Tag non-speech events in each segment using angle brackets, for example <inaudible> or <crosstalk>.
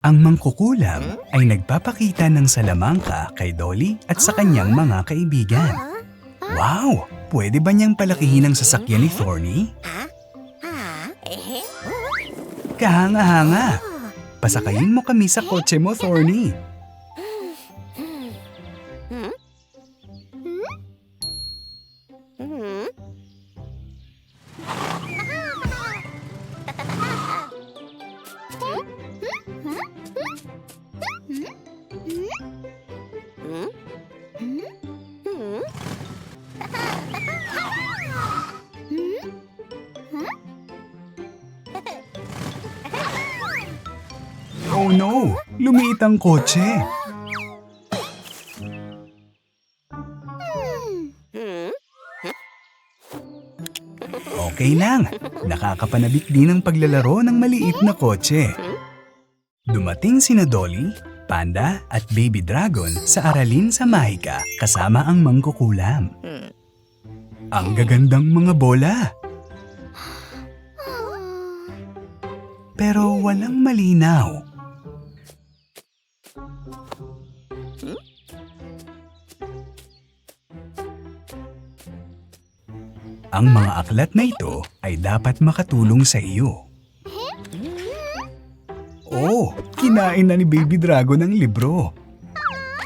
Ang mangkukulam ay nagpapakita ng salamangka kay Dolly at sa kanyang mga kaibigan. Wow! Pwede ba niyang palakihin ang sasakyan ni Thorny? Kahanga-hanga! Pasakayin mo kami sa kotse mo, Thorny. No! Lumiit ang kotse! Okay lang. Nakakapanabik din ang paglalaro ng maliit na kotse. Dumating sina Dolly, Panda at Baby Dragon sa aralin sa Mahika kasama ang mangkukulam. Ang gagandang mga bola. Pero walang malinaw. Ang mga aklat na ito ay dapat makatulong sa iyo. Oh, kinain na ni Baby Dragon ang libro.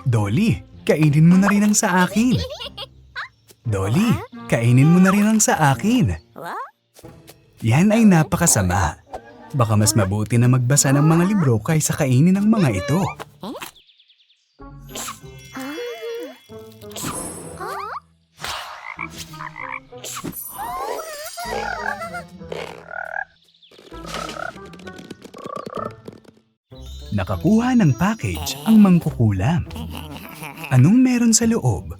Dolly, kainin mo na rin ang sa akin. Dolly, kainin mo na rin ang sa akin. Yan ay napakasama. Baka mas mabuti na magbasa ng mga libro kaysa kainin ang mga ito. Nakakuha ng package ang mangkukulam. Anong meron sa loob?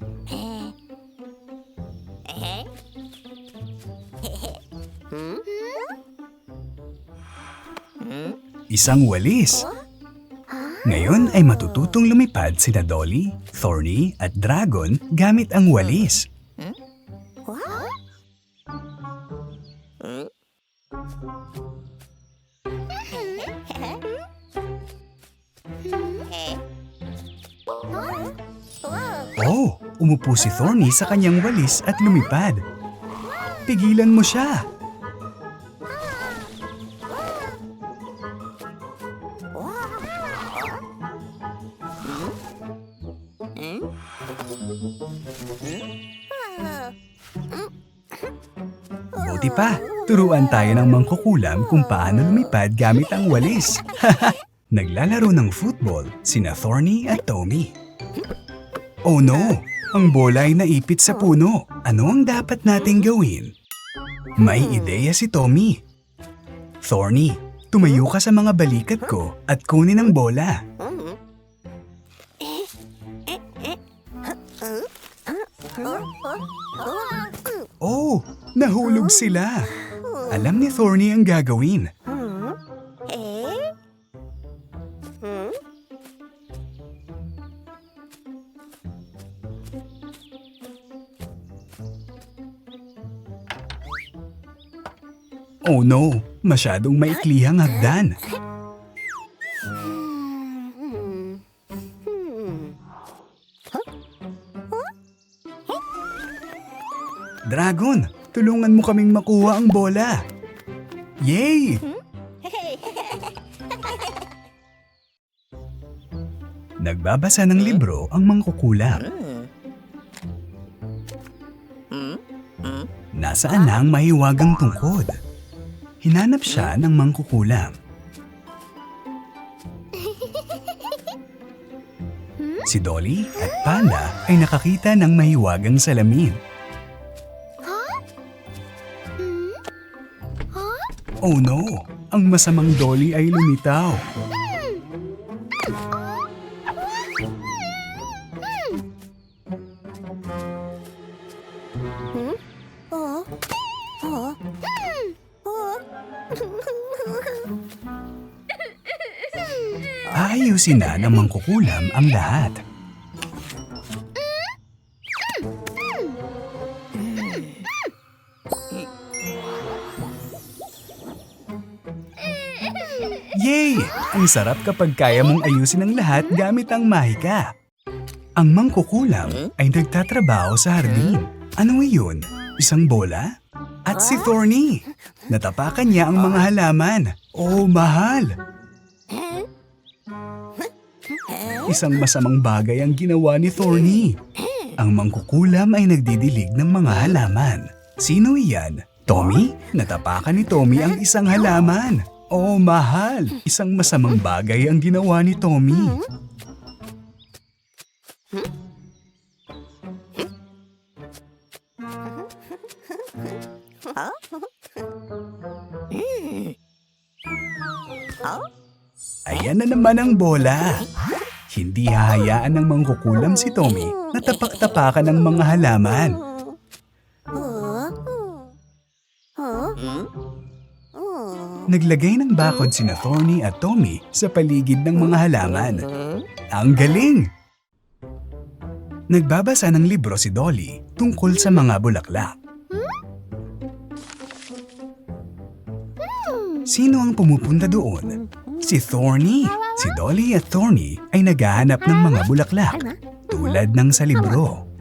Isang walis. Ngayon ay matututong lumipad sina Dolly, Thorny at Dragon gamit ang walis. Oh, umupo si Thorny sa kanyang walis at lumipad. Pigilan mo siya. Buti pa, turuan tayo ng mangkukulam kung paano lumipad gamit ang walis. <laughs> Naglalaro ng football sina Thorny at Tommy. Oh no! Ang bola ay naipit sa puno. Ano ang dapat nating gawin? May ideya si Tommy. Thorny, tumayo ka sa mga balikat ko at kunin ang bola. Oh, nahulog sila. Alam ni Thorny ang gagawin. Oh no, masyadong maiklihang hagdan. Dragon, tulungan mo kaming makuha ang bola. Yay! Nagbabasa ng libro ang mangkukulam. Nasaan na ang mahiwagang tungkod? Hinanap siya ng mangkukulam. Si Dolly at Panda ay nakakita ng mahiwagang salamin. Oh no! Ang masamang Dolly ay lumitaw. Aayusin na ng mangkukulam ang lahat. Yay! Ang sarap kapag kaya mong ayusin ang lahat gamit ang mahika. Ang mangkukulam ay nagtatrabaho sa hardin. Ano iyon? Isang bola? At si Thorny. Natapakan niya ang mga halaman. Oh, mahal! Isang masamang bagay ang ginawa ni Thorny. Ang mangkukulam ay nagdidilig ng mga halaman. Sino iyan? Tommy? Natapakan ni Tommy ang isang halaman. Oh, mahal! Isang masamang bagay ang ginawa ni Tommy. Ayan na naman ang bola. Hindi hahayaan ng mangkukulam si Tommy na tapak-tapakan ng mga halaman. Naglagay ng bakod sina Thorny at Tommy sa paligid ng mga halaman. Ang galing! Nagbabasa ng libro si Dolly tungkol sa mga bulaklak. Sino ang pumupunta doon? Si Thorny. Si Dolly at Thorny ay naghahanap ng mga bulaklak tulad ng sa libro.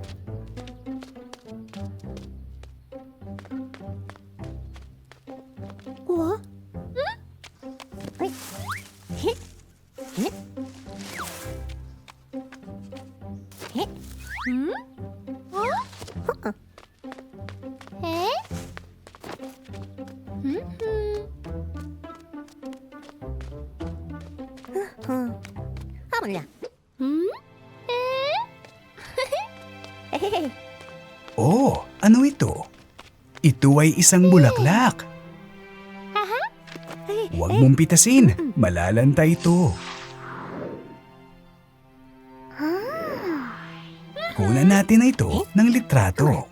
하모냐? 음? 에? <laughs> Oh, ano ito? Ito ay isang bulaklak. Huwag mong pitasin. Malalanta ito. Kunan natin na ito ng litrato.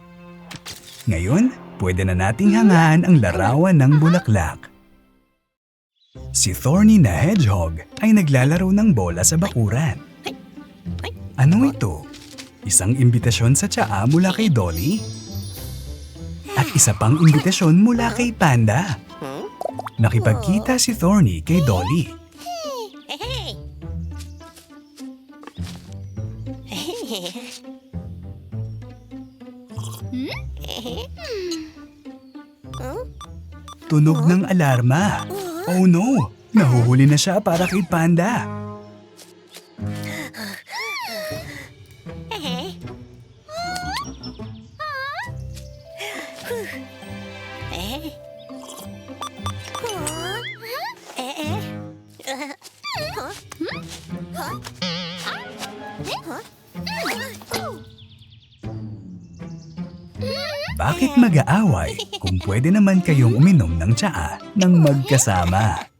Ngayon, pwede na nating hangaan ang larawan ng bulaklak. Si Thorny na hedgehog ay naglalaro ng bola sa bakuran. Ano ito? Isang imbitasyon sa tsaa mula kay Dolly? At isa pang imbitasyon mula kay Panda. Nakipagkita si Thorny kay Dolly. Tunog ng alarma. Oh no! Nahuhuli na siya para kay Panda. Bakit mag-aaway kung pwede naman kayong uminom ng tsaa ng magkasama?